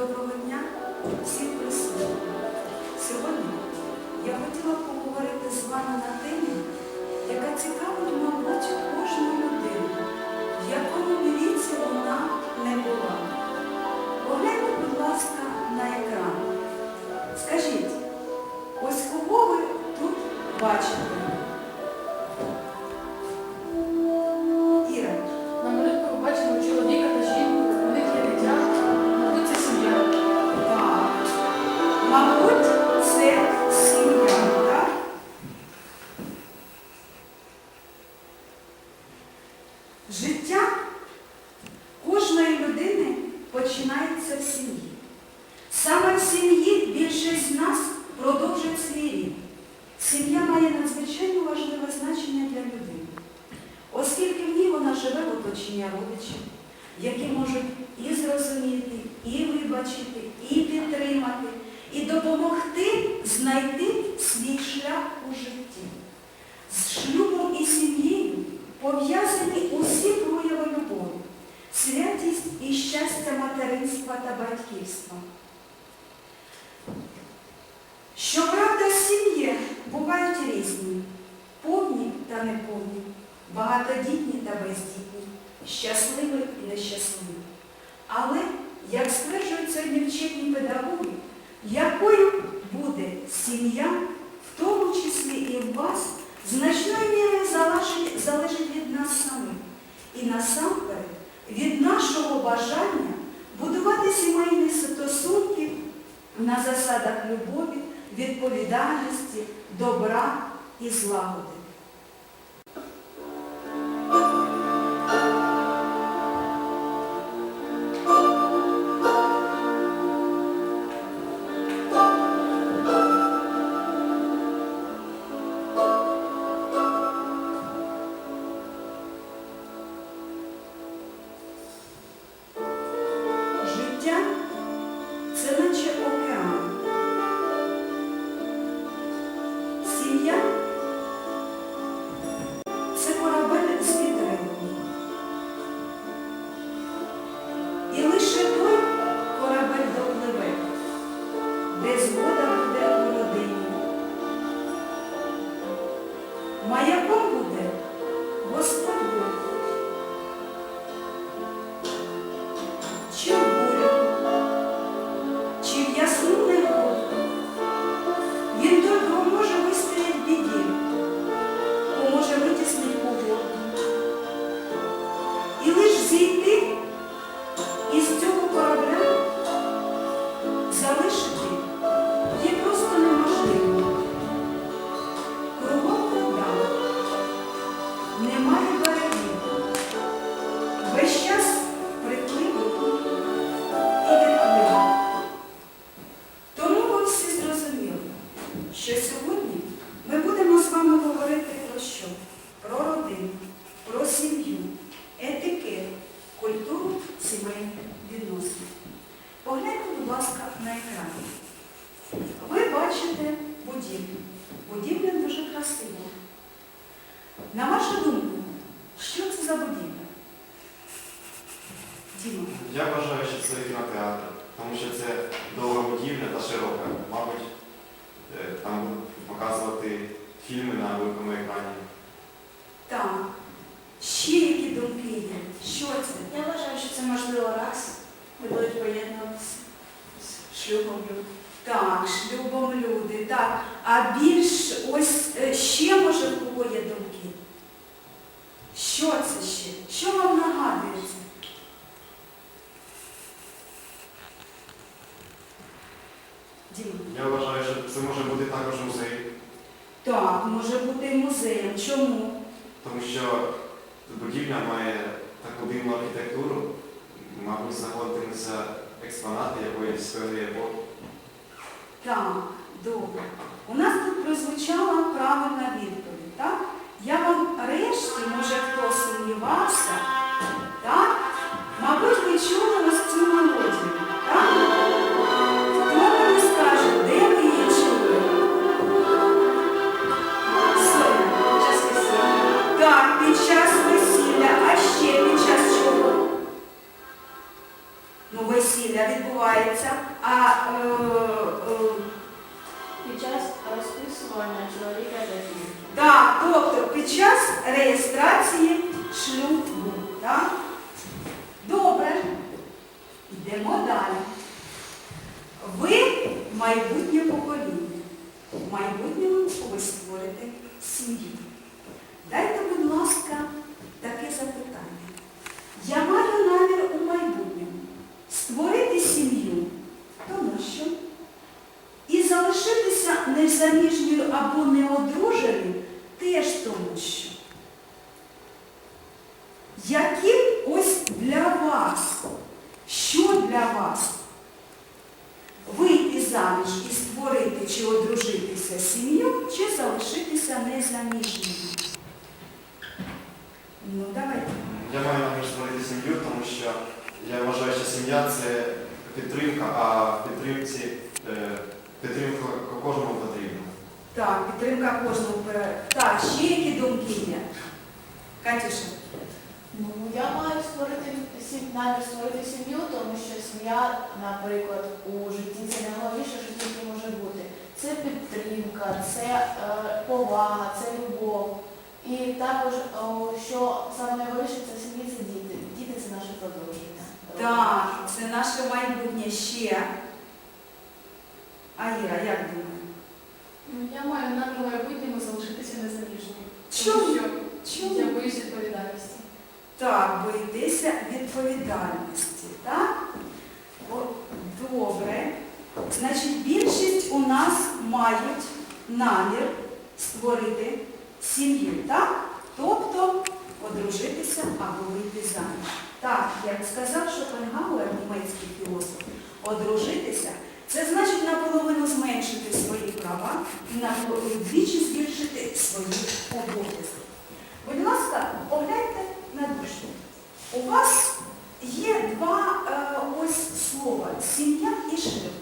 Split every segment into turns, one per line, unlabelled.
Доброго дня всім присутнім. Сьогодні я хотіла поговорити з вами на темі, яка цікавить, мабуть, кожну людину, в якому віці вона не була. Погляньте, будь ласка, на екран. Скажіть, ось кого ви тут бачите? Життя кожної людини починається в сім'ї. Саме в сім'ї більшість з нас продовжує свій рід. Сім'я має надзвичайно важливе значення для людини, оскільки в ній вона живе в оточенні родичів, які можуть і зрозуміти, і вибачити, і підтримати, і допомогти знайти свій шлях у житті. З шлюбом і сім'єю пов'язані усі прояви любові, святість і щастя материнства та батьківства. Щоправда, сім'ї бувають різні, повні та неповні, багатодітні та бездітні, щасливі і нещасливі. Але, як стверджують сьогодні вчені педагоги, якою буде сім'я, в тому числі і в вас, значною мірою залежить, залежить від нас самих. І насамперед від нашого бажання будувати сімейні стосунки на засадах любові, відповідальності, добра і злагоди. Будівлю. Будівля дуже красива. На вашу думку, що це за будівля? Діма.
Я вважаю, що це кінотеатр, тому що це довга будівля та широка. Мабуть, е, там будуть показувати фільми на великому екрані.
Так. Ще які думки є? Що це?
Я вважаю, що це можливо раз. Ми будуть поєднуватися з шлюбом.
Так, шлюбом люди, так. А більш ось е, ще може в кого є думки? Що це ще? Що вам нагадує це? Діма.
Я вважаю, що це може бути також музей,
Так, може бути музеєм. Чому?
тому що будівля має таку дивну архітектуру, мабуть, знаходитимуться експонати якоїсь певної епохи.
Так, добре. У нас тут прозвучала правильна відповідь, так? Я вам решті, може хто сумнівався, так? Мабуть, ви чули ось цю мелодію, так? Хто мені скаже, де ви її чули? Соня.
Час весілля.
Так, під час весілля, а ще під час чого? Ну, весілля відбувається, а е, е,
Під час розписування чоловіка та жінки.
Так, тобто під час реєстрації шлюбу. Так? Добре. Йдемо далі. Ви майбутнє покоління. В майбутньому ви створите сім'ю. Дайте, будь ласка, таке запитання. Я маю намір у майбутньому створити сім'ю, тому що і залишитися незаміжньою або неодруженою теж тому що. Яким ось для вас, що для вас вийти заміж і створити чи одружитися сім'ю, чи залишитися незаміжньою? Ну, давайте.
Я маю намір створити сім'ю, тому що я вважаю, що сім'я це підтримка, а в підтримці е, підтримка кожному потрібна.
Так, підтримка пера- Так, ще які думки є? Катюша.
Ну, я маю створити намір створити сім'ю, тому що сім'я, наприклад, у житті це найголовніше, що тільки може бути. Це підтримка, це е, повага, це любов. І також, о, що саме найголовніше це сім'ї це діти. Діти це наше продовження.
Так, це наше майбутнє ще. А Іра, як думає?
Ну, Я маю намір у майбутньому залишитися незалежною.
Чому?
Тому що
Чому?
я боюсь відповідальності.
Так, боїтеся відповідальності, так? О, добре. Значить, більшість у нас мають намір створити сім'ю, так? Тобто одружитися або вийти заміж. Так, як сказав Шопенгауер, німецький філософ, одружитися це значить наполовину зменшити свої права і на вдвічі збільшити свої обов'язки. Будь ласка, погляньте на душу. У вас є два е, ось слова сім'я і шлюб.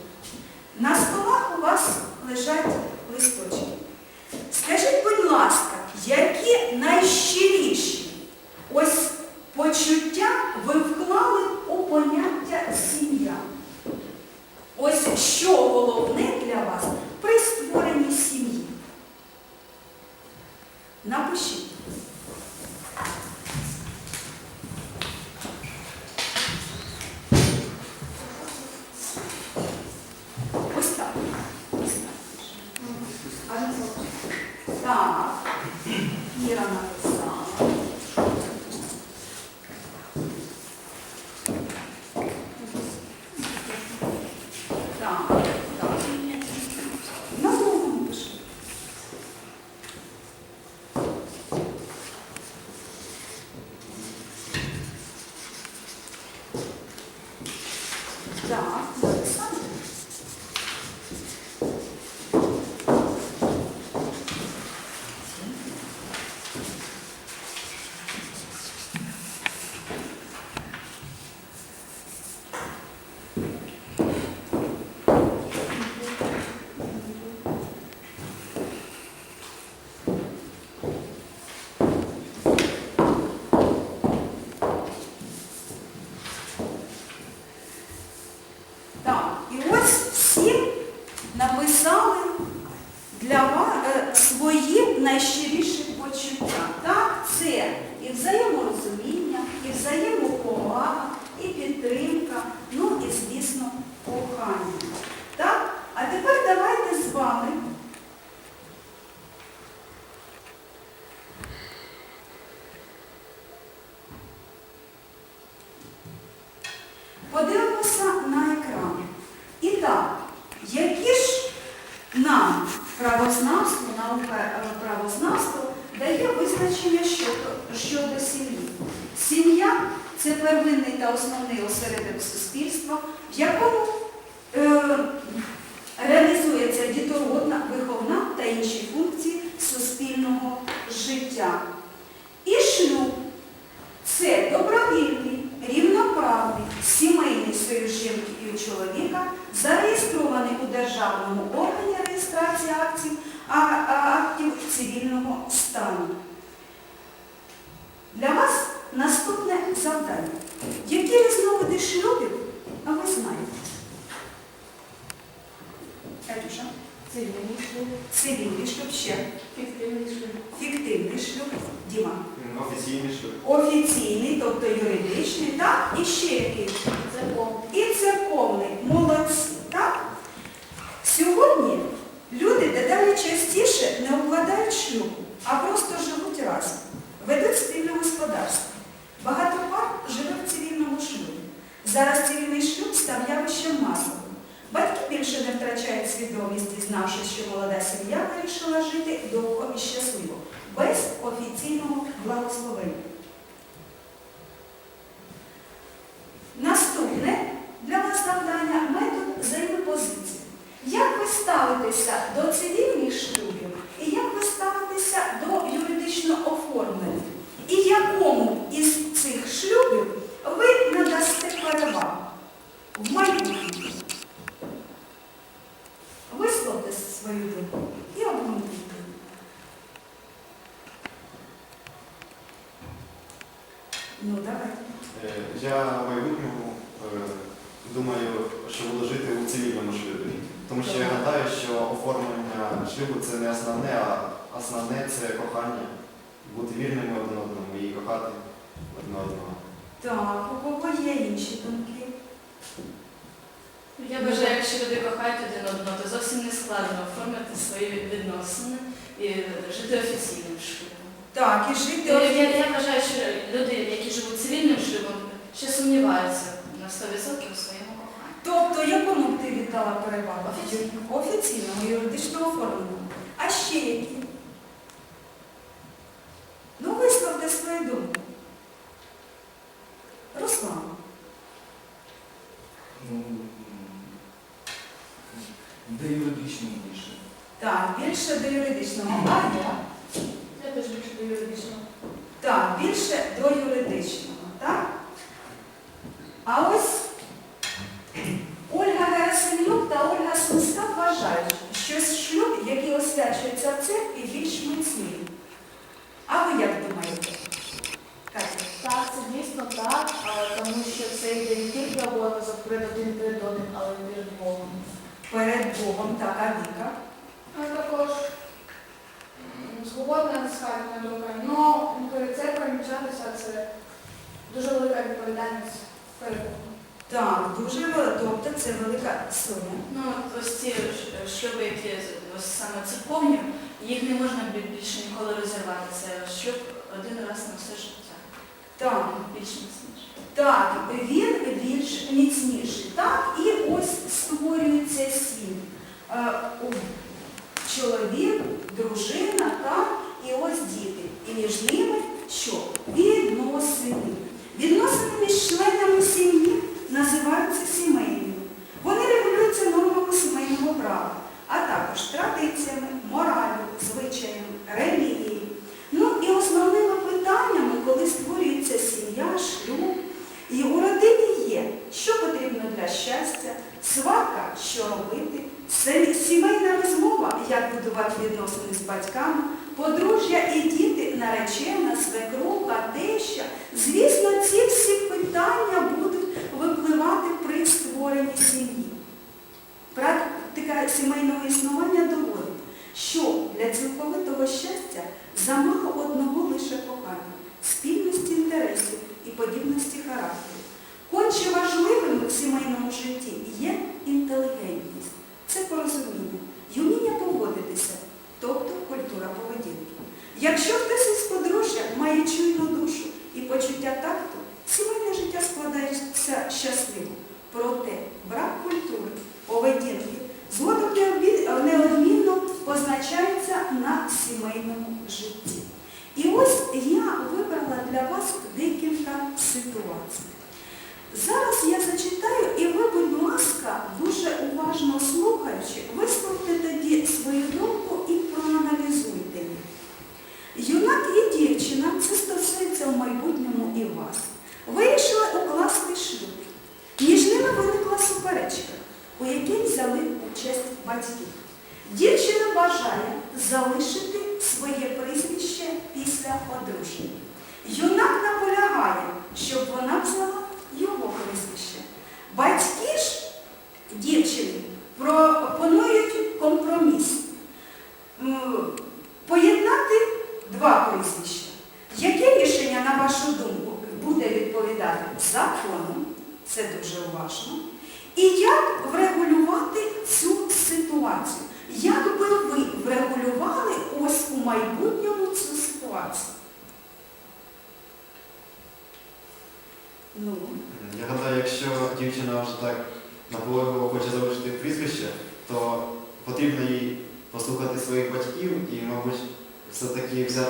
На столах у вас лежать листочки. Скажіть, будь ласка, які найщиріші ось почуття ви вклали у поняття сім'я? Ось що головне для вас при створенні сім'ї? Напишіть. Ось так. Ось так. Так. Іра написала. Так, так. На другому пишу. Так, написали. Так, і ось всі написали для вас е, свої найщиріші почуття. Так, це і взаєморозуміння, і взаємоповага, і підтримка, ну і, звісно, кохання. Так? А тепер давайте з вами подивимося на екран. І так, які ж нам правознавство, наука е, правознавство дає визначення щодо, щодо сім'ї. Сім'я це первинний та основний осередок суспільства, в якому завдання. Які різновиди шлюбів, а ви знаєте? Катюша? Цивільний шлюб. Цивільний шлюб ще.
Фіктивний шлюб.
Фіктивний шлюб. Діма.
Офіційний шлюб.
Офіційний, тобто юридичний, так? І ще який? шлюб. Благословення. Наступне для вас завдання метод взаємопозиції. Як ви ставитеся до цивільних шлюбів і як ви ставитеся до юридично оформлених? І якому із цих шлюбів ви надасте перевагу в майбутньому? Висловте свою думку і обґрунтуйте. Ну, давайте.
Е, Я в майбутньому е, думаю, що буду жити у цивільному шлюбі. Тому що я гадаю, що оформлення шлюбу це не основне, це кохання. Бути вірними один одному і кохати один одного.
Так, у кого є інші думки?
Я вважаю, якщо люди кохають один одного, то зовсім не складно оформити свої відносини і жити офіційним шлюбом.
Так, і жити
Я, я, я вважаю, що люди, які живуть цивільним шлюбом, ще сумніваються на 100% у своєму коханні.
Тобто, якому б ти віддала перевагу?
Офіційному.
Офіційному, юридично оформленому. А ще які? Ну, висловте свою думку. Руслан.
Ну, де юридично більше.
Так, більше до юридичного. А я?
Я теж більше до юридичного.
Так, більше до юридичного, так? А ось Ольга Герасим'юк та Ольга Сумська вважають, що шлюб, який освячується в церкві, більш міцний. А ви як думаєте? Катя?
Так, це дійсно так, тому що це йде не тільки обов'язок перед один перед одним, але й перед Богом.
Перед Богом та Віка.
А також згодна з Катіною. Ну, перед церквою вінчатися це дуже велика відповідальність перед Богом.
Так, дуже велика, тобто це велика соня.
Ну, ось ці шлюби, які саме церковні, їх не можна більше ніколи розірвати. Це шлюб один раз на все життя.
Так,
Більш міцніше.
так, він більш міцніший. Так, і ось створюється сім. Е, Чоловік, дружина, так, і ось діти. І між ними що? Відносини. Відносини між членами сім'ї називаються сімейними. Вони регулюються нормами сімейного права, а також традиціями, моралю, звичаями, релігією. Ну і основними питаннями, коли створюється сім'я, шлюб, і у родині є, що потрібно для щастя, сварка, що робити, сімейна розмова, як будувати відносини з батьками, подружжя і діти, наречена, свекруха, теща. Звісно, ці всі питання будуть випливати при створенні сім'ї. Практика сімейного існування доводить, що для цілковитого щастя замало одного лише кохання, спільності інтересів і подібності характеру. Конче важливим в сімейному житті є інтелігентність, це порозуміння, і вміння поводитися, тобто культура поведінки. Якщо хтось із подружжя має чуйну душу і почуття такту, сімейне
protetor.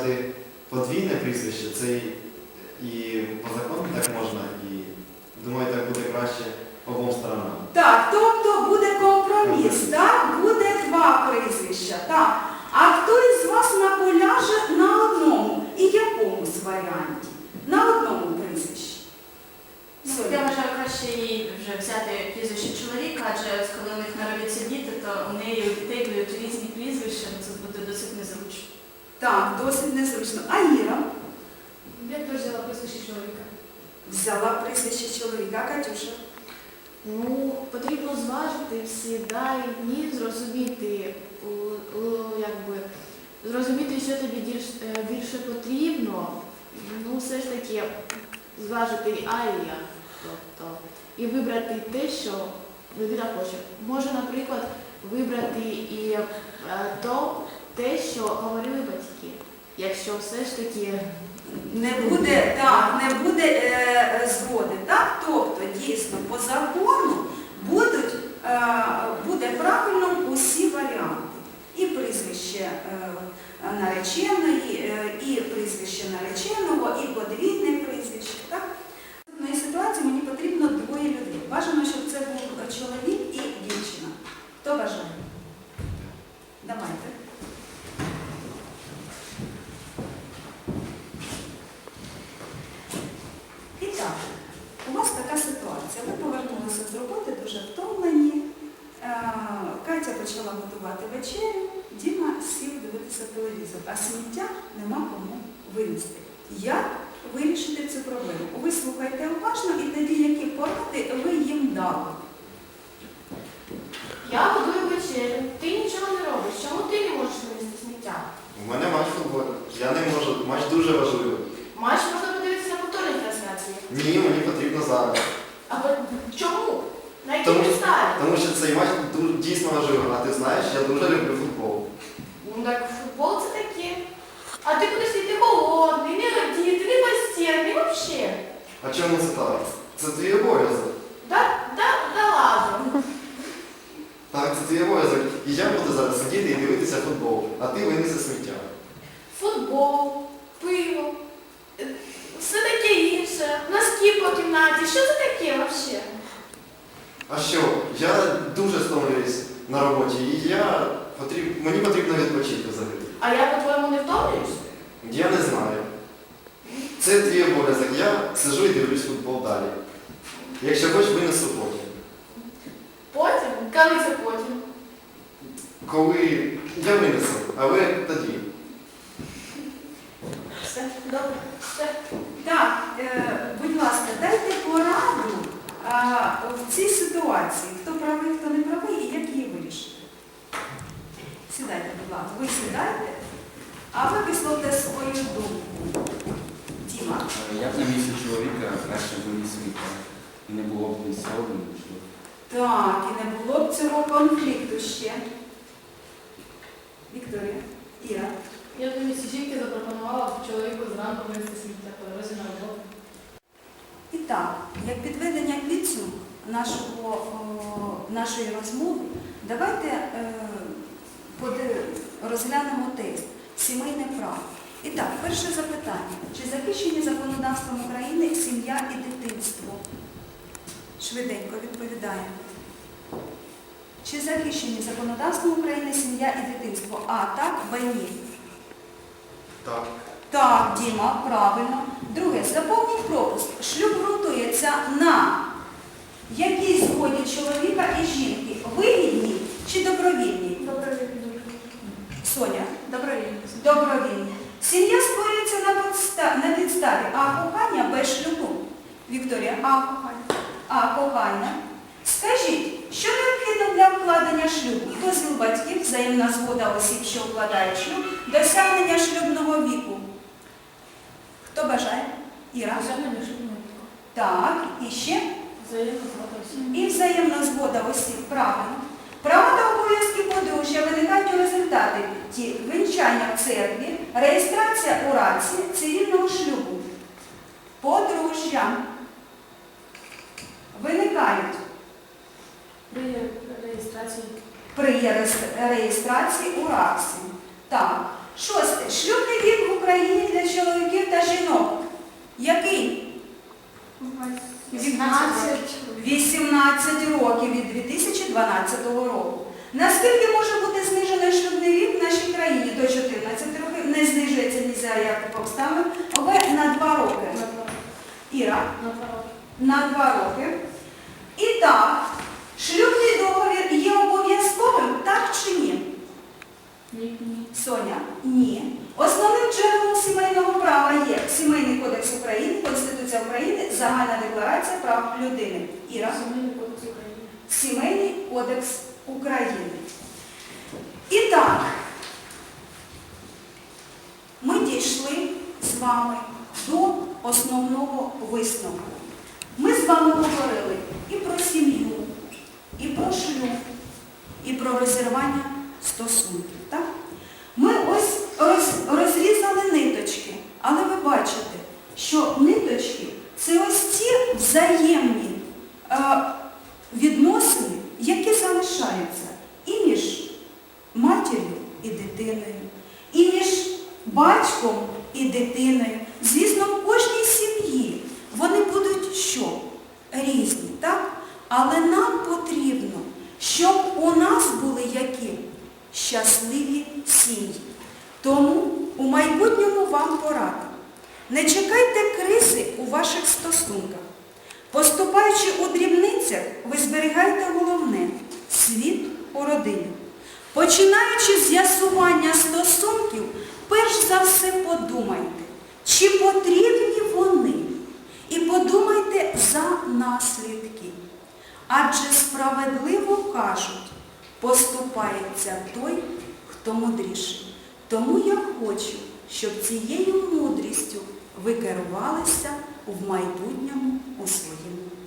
Все-таки подвійне прізвище. Це і, по закону так можна, і думаю, так буде краще обом сторонам.
Так, тобто буде компроміс, так? Буде два прізвища. Так. А хто із вас наполяже на одному? І якомусь варіанті? На одному прізвищі.
Ну, Я вважаю краще їй вже взяти прізвище чоловіка, адже коли у них народяться діти, то у неї у дітей будуть різні прізвища, ну, це буде досить незручно.
Так, досить незручно. А Іра
Я теж взяла прізвище чоловіка.
взяла прізвище чоловіка, а Катюша.
Ну, потрібно зважити всі да і ні, зрозуміти, якби, зрозуміти, що тобі е, більше потрібно. Ну, все ж таки, зважити і а і я. Тобто, і вибрати те, що людина хоче. Може, наприклад, вибрати і е, то, те, що говорили батьки. Якщо все ж таки
Не буде, так, не буде е, згоди. Так? Тобто, дійсно, по закону будуть, е, буде правильно усі варіанти. І прізвище е, нареченої, е, і прізвище нареченого, і подвійне прізвище. Так? В ситуації мені потрібно двоє людей. Бажано, щоб це був чоловік і дівчина. Хто бажає? Давайте. І так, у вас така ситуація. Ви повернулися з роботи дуже втомлені. Е, Катя почала готувати вечерю, Діма сів дивитися телевізор, а сміття нема кому винести. Як вирішити цю проблему? Ви слухайте уважно і тоді, які поради ви їм дали.
я готую вечерю, ти нічого не робиш. Чому ти не можеш винести сміття?
У мене матч футболу. Я не можу, матч дуже важливий.
Матч можна подивитися на повторній трансляції.
Ні, мені потрібно зараз.
А от чому? На якій
Тому-
підставі?
Тому що цей матч ду- дійсно важливий. А ти знаєш, я дуже люблю футбол.
Ну так футбол це таке. А ти будеш йти голодний, не радіти, не постірний, взагалі.
А чому це так? Це твій обов'язок.
Да, да, да ладно.
Так, це твій обов'язок. І я буду зараз сидіти і дивитися футбол, а ти винеси сміття.
Футбол, пиво, е, все таке інше, носки по кімнаті. Що це таке взагалі?
А що? Я дуже стомлююсь на роботі, і я потріб... мені потрібно відпочити взагалі.
А я, по-твоєму, не втомлююсь?
Я не знаю. Це твій обов'язок. Я сижу і дивлюсь футбол далі. Якщо хочеш, винесу потім.
Потім? Коли це потім?
Коли я винесу, а ви тоді.
Все, добре, все.
Так, е, будь ласка, дайте пораду в цій ситуації, хто правий, хто не правий і як її вирішити. Сідайте, будь ласка, ви сідайте, а ви висловте свою думку. Діма.
Е, Я б на місці чоловіка краще виніс сміття. І не було б ні сьогодні, нічого.
Так, і не було б цього конфлікту ще. Вікторія, Іра.
Я б місці жінки запропонувала чоловіку зранку винести сміття по дорозі на роботу.
І так, як підведення підсумку нашого, нашої розмови, давайте е, розглянемо тест сімейне право. І так, перше запитання. Чи захищені законодавством України сім'я і дитинство? Швиденько відповідаємо. Чи захищені законодавством України сім'я і дитинство? А, так, Б, ні.
Так.
Так, Діма, правильно. Друге, заповніть пропуск. Шлюб ґрунтується на якій згоді чоловіка і жінки? Вигідній чи добровільній?
Добровільно.
Соня?
Добровільно.
Добровільній. Сім'я створюється на, подста- на підставі А кохання Б шлюбу. Вікторія?
А, кохання.
А кохання. Скажіть, що необхідно для вкладення шлюбу? Дозвіл батьків, взаємна згода осіб, що укладають шлюб, досягнення шлюбного віку. Хто бажає? Іра? Так, і ще?
Згода.
І взаємна згода осіб, правильно. Права та обов'язки подружжя виникають у результаті ті- вінчання в церкві, реєстрація у раці, цивільного шлюбу. Подружжя виникають
При реєстрації.
при реєстрації у РАКСі. Так. Шосте. Шлюбний вік в Україні для чоловіків та жінок. Який?
18.
18 років від 2012 року. Наскільки може бути знижений шлюбний вік в нашій країні до 14 років? Не знижується ні за як обставин. В на 2 роки. Іра,
На два роки.
на 2 роки. І так, шлюбний договір є обов'язковим, так чи? Ні.
Ні.
Соня? Ні. Основним джерелом сімейного права є Сімейний кодекс України, Конституція України, Загальна декларація прав людини. Іра?
Сімейний кодекс України.
Сімейний кодекс України. І так, ми дійшли з вами до основного висновку. Ми з вами говорили і про сім'ю, і про шлюб, і про розірвання стосунків. Роз- розрізали ниточки, але ви бачите, що ниточки це ось ті взаємні е, відносини, які залишаються і між матір'ю і дитиною, і між батьком і дитиною. Звісно, в кожній сім'ї вони будуть що? Різні, так? Але нам потрібно, щоб у нас були які? Щасливі сім'ї. Тому у майбутньому вам порада. Не чекайте кризи у ваших стосунках. Поступаючи у дрібницях, ви зберігаєте головне світ у родині. Починаючи з'ясування стосунків, перш за все подумайте, чи потрібні вони, і подумайте за наслідки. Адже справедливо кажуть, поступається той, хто мудріший. Тому я хочу, щоб цією мудрістю ви керувалися в майбутньому у своєму.